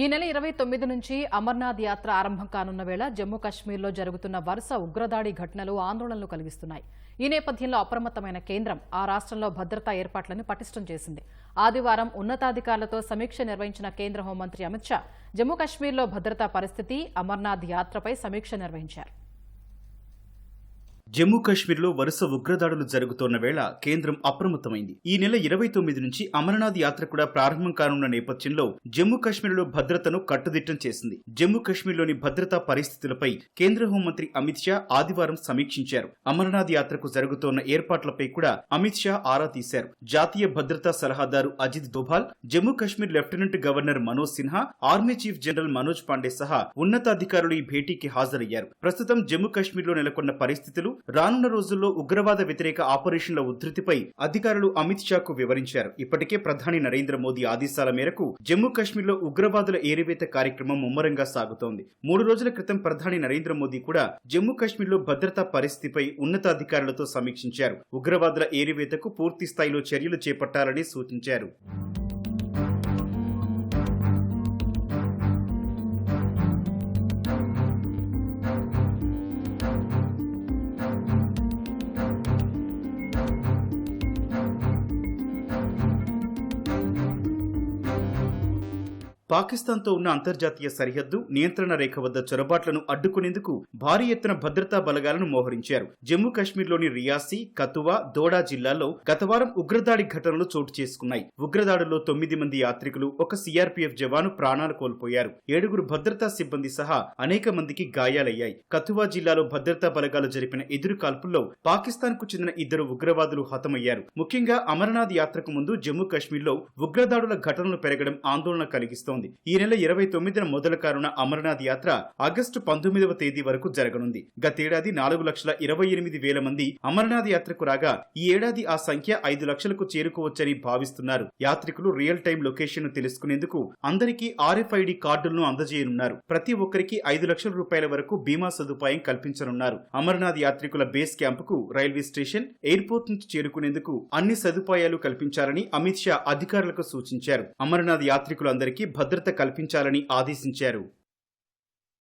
ఈ నెల ఇరవై తొమ్మిది నుంచి అమర్నాథ్ యాత్ర ఆరంభం కానున్న వేళ జమ్మూ కాశ్మీర్లో జరుగుతున్న వరుస ఉగ్రదాడి ఘటనలు ఆందోళనలు కలిగిస్తున్నాయి. ఈ నేపథ్యంలో అప్రమత్తమైన కేంద్రం ఆ రాష్ట్రంలో భద్రతా ఏర్పాట్లను పటిష్టం చేసింది. ఆదివారం ఉన్నతాధికారులతో సమీక్ష నిర్వహించిన కేంద్ర హోంమంత్రి అమిత్ షా జమ్మూ కాశ్మీర్లో భద్రతా పరిస్థితి అమర్నాథ్ యాత్రపై సమీక్ష నిర్వహించారు. జమ్మూ కాశ్మీర్లో వరుస ఉగ్రదాడులు జరుగుతోన్న వేళ కేంద్రం అప్రమత్తమైంది. ఈ నెల ఇరవై తొమ్మిది నుంచి అమరనాథ్ యాత్ర కూడా ప్రారంభం కానున్న నేపథ్యంలో జమ్మూ కాశ్మీర్లో భద్రతను కట్టుదిట్టం చేసింది. జమ్మూ కాశ్మీర్లోని భద్రతా పరిస్థితులపై కేంద్ర హోంమంత్రి అమిత్ షా ఆదివారం సమీక్షించారు. అమరనాథ్ యాత్రకు జరుగుతోన్న ఏర్పాట్లపై కూడా అమిత్ షా ఆరా తీశారు. జాతీయ భద్రతా సలహాదారు Ajit Doval Jammu Kashmir lieutenant governor Manoj Sinha army chief general Manoj Pande సహా ఉన్నతాధికారులు ఈ భేటీకి హాజరయ్యారు. ప్రస్తుతం జమ్మూ కాశ్మీర్లో నెలకొన్న పరిస్థితులు రానున్న రోజుల్లో ఉగ్రవాద వ్యతిరేక ఆపరేషన్ల ఉధృతిపై అధికారులు అమిత్ షాకు వివరించారు. ఇప్పటికే ప్రధాని నరేంద్ర మోదీ ఆదేశాల మేరకు జమ్మూ కాశ్మీర్లో ఉగ్రవాదుల ఏరివేత కార్యక్రమం ముమ్మరంగా సాగుతోంది. మూడు రోజుల క్రితం ప్రధాని నరేంద్ర మోదీ కూడా జమ్మూ కాశ్మీర్లో భద్రతా పరిస్థితిపై ఉన్నతాధికారులతో సమీక్షించారు. ఉగ్రవాదుల ఏరివేతకు పూర్తి స్థాయిలో చర్యలు చేపట్టాలని సూచించారు. పాకిస్తాన్తో ఉన్న అంతర్జాతీయ సరిహద్దు నియంత్రణ రేఖ వద్ద చొరబాట్లను అడ్డుకునేందుకు భారీ ఎత్తున భద్రతా బలగాలను మోహరించారు. జమ్మూ కాశ్మీర్లోని రియాసీ కతువా దోడా జిల్లాల్లో గతవారం ఉగ్రదాడి ఘటనలు చోటు చేసుకున్నాయి. ఉగ్రదాడుల్లో తొమ్మిది మంది యాత్రికులు ఒక సీఆర్పీఎఫ్ జవాను ప్రాణాలు కోల్పోయారు. ఏడుగురు భద్రతా సిబ్బంది సహా అనేక మందికి గాయాలయ్యాయి. కతువా జిల్లాలో భద్రతా బలగాలు జరిపిన ఎదురు కాల్పుల్లో పాకిస్తాన్కు చెందిన ఇద్దరు ఉగ్రవాదులు హతమయ్యారు. ముఖ్యంగా అమర్నాథ్ యాత్రకు ముందు జమ్మూ కాశ్మీర్లో ఉగ్రదాడుల ఘటనలు పెరగడం ఆందోళన కలిగిస్తోంది. ఈ నెల ఇరవై తొమ్మిదిన మొదలు కానున్న అమర్నాథ్ యాత్ర ఆగస్టు పంతొమ్మిదవ తేదీ వరకు జరగనుంది. గతేడాది నాలుగు లక్షల ఇరవై ఎనిమిది వేల మంది అమర్నాథ్ యాత్రకు రాగా ఈ ఏడాది ఆ సంఖ్య ఐదు లక్షలకు చేరుకోవచ్చని భావిస్తున్నారు. యాత్రికులు రియల్ టైం లొకేషన్ను తెలుసుకునేందుకు అందరికీ ఆర్ఎఫ్ఐడి కార్డులను అందజేయనున్నారు. ప్రతి ఒక్కరికి ఐదు లక్షల రూపాయల వరకు బీమా సదుపాయం కల్పించనున్నారు. అమర్నాథ్ యాత్రికుల బేస్ క్యాంపుకు రైల్వే స్టేషన్ ఎయిర్పోర్ట్ నుంచి చేరుకునేందుకు అన్ని సదుపాయాలు కల్పించాలని అమిత్ షా అధికారులకు సూచించారు. అమర్నాథ్ యాత్రికులందరికీ భద్రత కల్పించాలని ఆదేశించారు.